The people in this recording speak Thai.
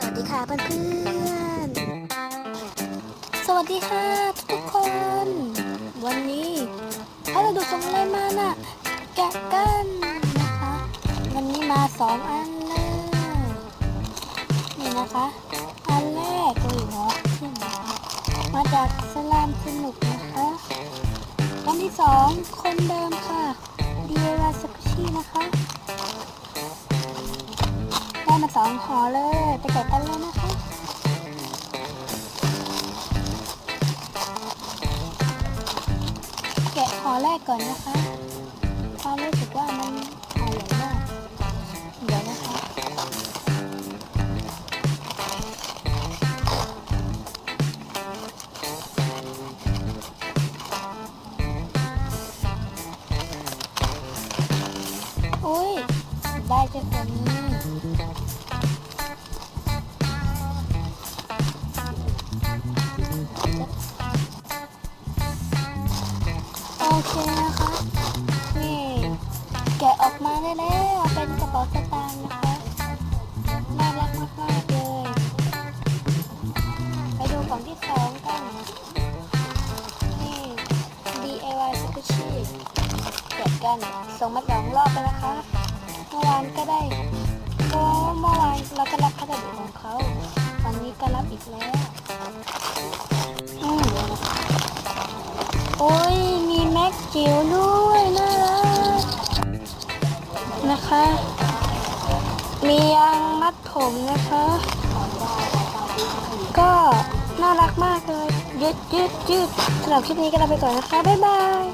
วัสดีค่ะเพื่อนๆสวัสดีค่ะทุกคน วันนี้ถ้าเราดูส่งอะไรมาน่ะ แกะกันนะคะ วันนี้มาสองอันเลยนี่นะคะ อันแรกเลยเนาะที่มามาจากสลามสนุกนะคะอันที่สองคนเดิมค่ะ d i y สกุชินะคะ องหอเลย ไปแกะกันเลยนะคะแกะหอแรกก่อนนะคะความรู้สึกว่ามันห่อใหญ่มากเดี๋ยวนะคะอุ้ยได้แค่ตัวนี้ อเคนะคะนี่แกะออกมาได้แล้ว เป็นกระเป๋าสตางค์นะคะน่ารักมากๆเลยไปดูกล่องที่สองกันนี่ DIY Squishy แกะกันส่งมาสองรอบไปแล้วนะคะ เมื่อวานก็ได้ก็เมื่อวานเราก็รับพัสดุของเขาวันนี้ก็รับอีกแล้ว อืมโอ้ย จิ๋วด้วยน่ารักนะคะ มียางมัดผมนะคะ ก็น่ารักมากเลย ยืดยืดยืดสำหรับคลิปนี้ก็ลาไปก่อนนะคะ บ๊ายบาย